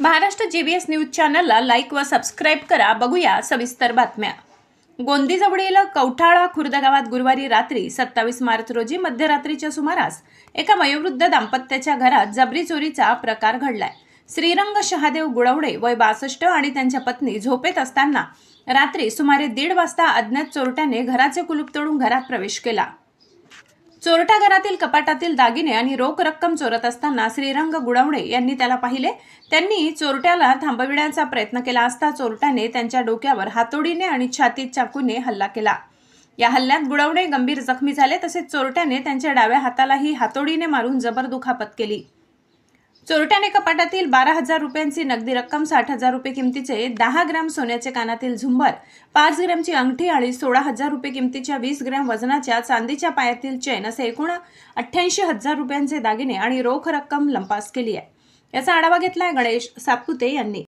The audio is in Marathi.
महाराष्ट्र जीबीएस न्यूज चॅनलला लाईक व सबस्क्राईब करा. बघूया सविस्तर बातम्या. गोंदीजवळील कवठाळा खुर्द गावात गुरुवारी रात्री सत्तावीस मार्च रोजी मध्यरात्रीच्या सुमारास एका वयोवृद्ध दाम्पत्याच्या घरात जबरी चोरीचा प्रकार घडलाय. श्रीरंग शहादेव गुळवडे वय बासष्ट आणि त्यांच्या पत्नी झोपेत असताना रात्री सुमारे दीड वाजता अज्ञात चोरट्याने घराचे कुलूप तोडून घरात प्रवेश केला. चोरटा घरातील कपाटातील दागिने आणि रोख रक्कम चोरत असताना श्रीरंग गुडवणे यांनी त्याला पाहिले. त्यांनी चोरट्याला थांबविण्याचा प्रयत्न केला असता चोरट्याने त्यांच्या डोक्यावर हातोडीने आणि छातीत चाकूने हल्ला केला. या हल्ल्यात गुडवणे गंभीर जखमी झाले तसेच चोरट्याने त्यांच्या डाव्या हातालाही हातोडीने मारून जबर दुखापत केली. चोरट्याने कपाटातील बारा हजार रुपयांची नगदी रक्कम साठ हजार रुपये किमतीचे दहा ग्रॅम सोन्याचे कानातील झुंबर पाच ग्रॅमची अंगठी आणि सोळा हजार रुपये किमतीच्या वीस ग्रॅम वजनाच्या चांदीच्या पायातील चेन असे एकूण अठ्ठ्याऐंशी हजार रुपयांचे दागिने आणि रोख रक्कम लंपास केली आहे. याचा आढावा घेतलाय गणेश सापुते यांनी.